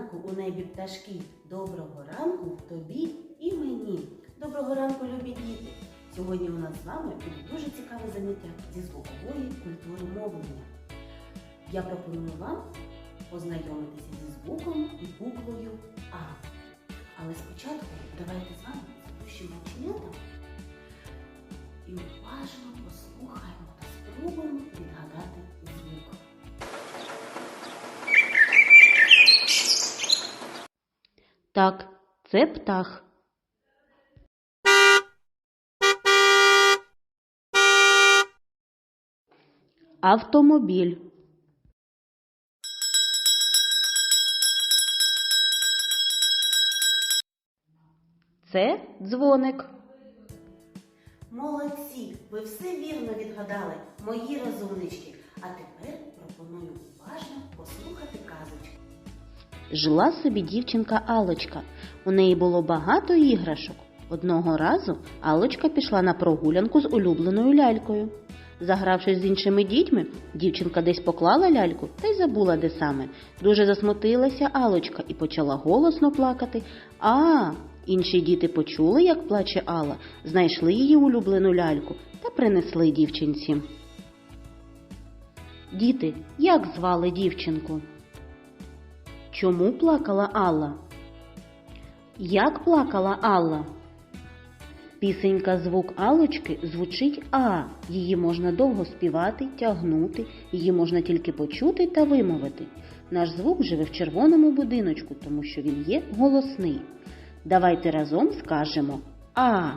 ранку у небі пташки. Доброго ранку тобі і мені. Доброго ранку, любі діти. Сьогодні у нас з вами буде дуже цікаве заняття зі звукової культури мовлення. Я пропоную вам познайомитися зі звуком і буквою А. Але спочатку давайте з вами запущимо оченята і уважно послухаємо Так, це птах. Автомобіль. Це дзвоник. Молодці! Ви все вірно відгадали, мої розумнички. А тепер пропоную уважно послухати казочку. Жила собі дівчинка Алочка. У неї було багато іграшок. Одного разу Алочка пішла на прогулянку з улюбленою лялькою. Загравшись з іншими дітьми, дівчинка десь поклала ляльку та й забула, де саме. Дуже засмутилася Алочка і почала голосно плакати. А, інші діти почули, як плаче Алла, знайшли її улюблену ляльку та принесли дівчинці. Діти, як звали дівчинку? Чому плакала Алла? Як плакала Алла? Пісенька звук Алочки звучить А. Її можна довго співати, тягнути, її можна тільки почути та вимовити. Наш звук живе в червоному будиночку, тому що він є голосний. Давайте разом скажемо А.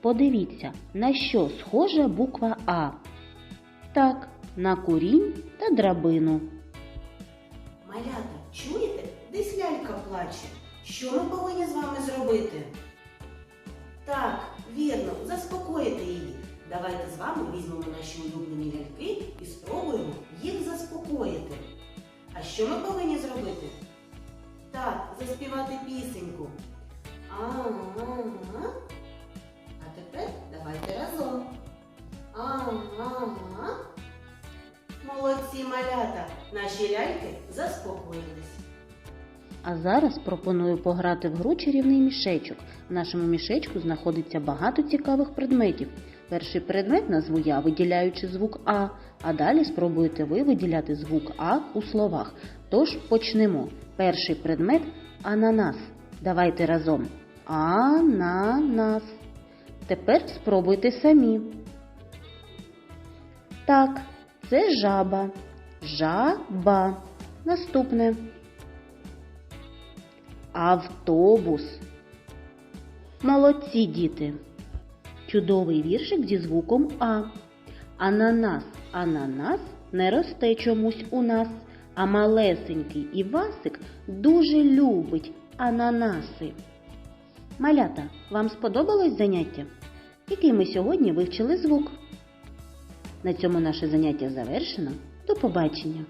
Подивіться, на що схожа буква А. Так, на курінь та драбину. Десь лялька плаче. Що ми повинні з вами зробити? Так, вірно, заспокоїти її. Давайте з вами візьмемо наші улюблені ляльки і спробуємо їх заспокоїти. А що ми повинні зробити? Так, заспівати пісеньку. А-а-а. А тепер давайте разом. А-а-а. Молодці малята, наші ляльки заспокоїлись. А зараз пропоную пограти в гру чарівний мішечок. В нашому мішечку знаходиться багато цікавих предметів. Перший предмет назву я, виділяючи звук А, а далі спробуєте ви виділяти звук А у словах. Тож почнемо. Перший предмет ананас. Давайте разом. Ананас. Тепер спробуйте самі. Так, це жаба. Жаба. Наступне. Автобус. Молодці діти. Чудовий віршик зі звуком А. Ананас, ананас не росте чомусь у нас, а малесенький Івасик дуже любить ананаси. Малята, вам сподобалось заняття? Який ми сьогодні вивчили звук? На цьому наше заняття завершено. До побачення!